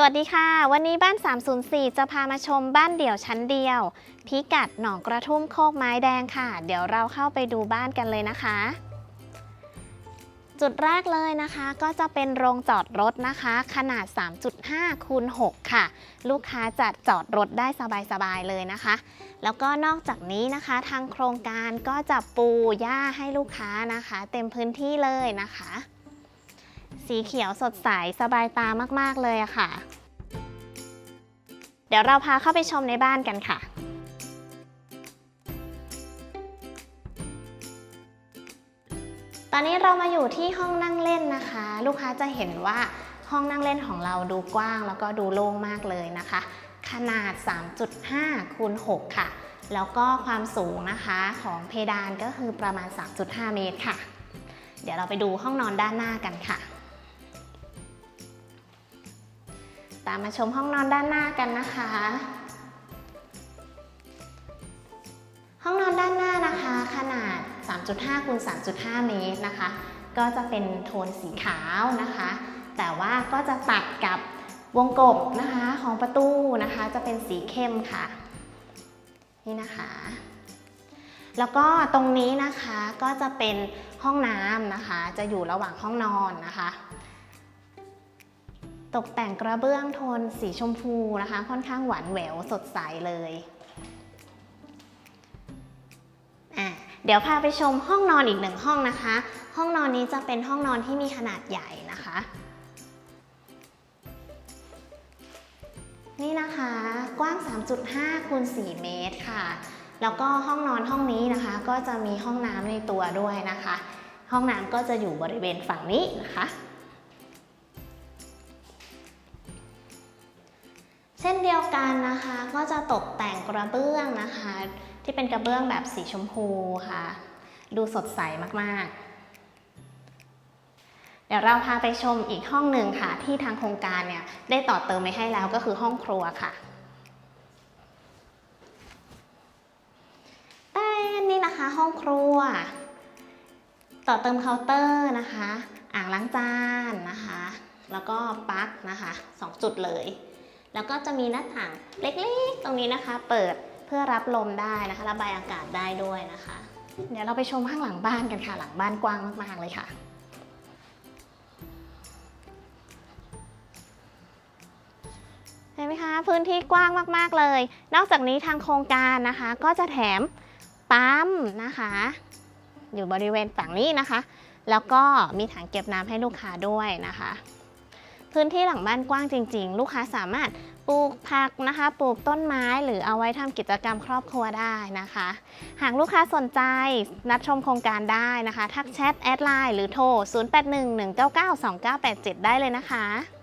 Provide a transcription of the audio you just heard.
สวัสดีค่ะ วันนี้บ้าน 304 จะพามาชมบ้านเดี่ยวชั้นเดียว พิกัดหนองกระทุ่มโคกไม้แดงค่ะ เดี๋ยวเราเข้าไปดูบ้านกันเลยนะคะ จุดแรกเลยนะคะ ก็จะเป็นโรงจอดรถนะคะ ขนาด 3.5คูณ6ค่ะ ลูกค้าจัดจอดรถได้สบายๆเลยนะคะ แล้วก็นอกจากนี้นะคะ ทางโครงการก็จะปูหญ้าให้ลูกค้านะคะ เต็มพื้นที่เลยนะคะ สีเขียวสดใสสบายตามาก ๆ เลยค่ะ เดี๋ยวเราพาเข้าไปชมในบ้านกันค่ะตอนนี้เรามาอยู่ที่ห้องนั่งเล่นนะคะ ลูกค้าจะเห็นว่าห้องนั่งเล่นของเราดูกว้างแล้วก็ดูโล่งมากเลยนะคะ ขนาด 3.5คูณ6ค่ะ แล้วก็ความสูงนะคะของเพดานก็คือประมาณ 3.5 เมตรค่ะ เดี๋ยวเราไปดูห้องนอนด้านหน้ากันค่ะ ตามมาชมห้องนอนด้านหน้ากันนะคะ ห้องนอนด้านหน้านะคะ ขนาด 3.5คูณ3.5 เมตรนะคะ ก็จะเป็นโทนสีขาวนะคะ แต่ว่าก็จะตัดกับวงกบนะคะของประตูนะคะจะเป็นสีเข้มค่ะ นี่นะคะ แล้วก็ตรงนี้นะคะก็จะเป็นห้องน้ำนะคะ จะอยู่ระหว่างห้องนอนนะคะ ตกแต่งกระเบื้องโทนสีชมพูนะคะ ค่อนข้างหวานแหววสดใสเลยอะเดี๋ยวพาไปชมห้องนอนอีกหนึ่งห้องนะคะ ห้องนอนนี้จะเป็นห้องนอนที่มีขนาดใหญ่นะคะ นี่นะคะกว้าง 3.5คูณ4เมตรค่ะ แล้วก็ห้องนอนห้องนี้นะคะ ก็จะมีห้องน้ำในตัวด้วยนะคะ ห้องน้ำก็จะอยู่บริเวณฝั่งนี้นะคะ เช่นเดียวกันนะคะก็จะตกแต่งกระเบื้องนะคะ ที่เป็นกระเบื้องแบบสีชมพูค่ะ ดูสดใสมากๆ เดี๋ยวเราพาไปชมอีกห้องหนึ่งค่ะ ที่ทางโครงการเนี่ยได้ต่อเติมไปให้แล้วก็คือห้องครัวค่ะแต่นี่นะคะห้องครัว ต่อเติมเคาน์เตอร์นะคะ อ่างล้างจานนะคะ แล้วก็ปลั๊กนะคะสองจุดเลย แล้วก็จะมีหน้าต่างเล็กๆ ตรงนี้นะคะ เปิดเพื่อรับลมได้นะคะ ระบายอากาศได้ด้วยนะคะ เดี๋ยวเราไปชมข้างหลังบ้านกันค่ะ หลังบ้านกว้างมากๆเลยค่ะเห็นไหมคะพื้นที่กว้างมากๆเลย นอกจากนี้ทางโครงการนะคะ ก็จะแถมปั๊มนะคะ อยู่บริเวณฝั่งนี้นะคะ แล้วก็มีถังเก็บน้ำให้ลูกค้าด้วยนะคะ พื้นที่หลังบ้านกว้างจริง ๆ ลูกค้าสามารถปลูกผักนะคะ ปลูกต้นไม้หรือเอาไว้ทำกิจกรรมครอบครัวได้นะคะ หากลูกค้าสนใจนัดชมโครงการได้นะคะ ทักแชทแอดไลน์หรือโทร 0811992987 ได้เลยนะคะ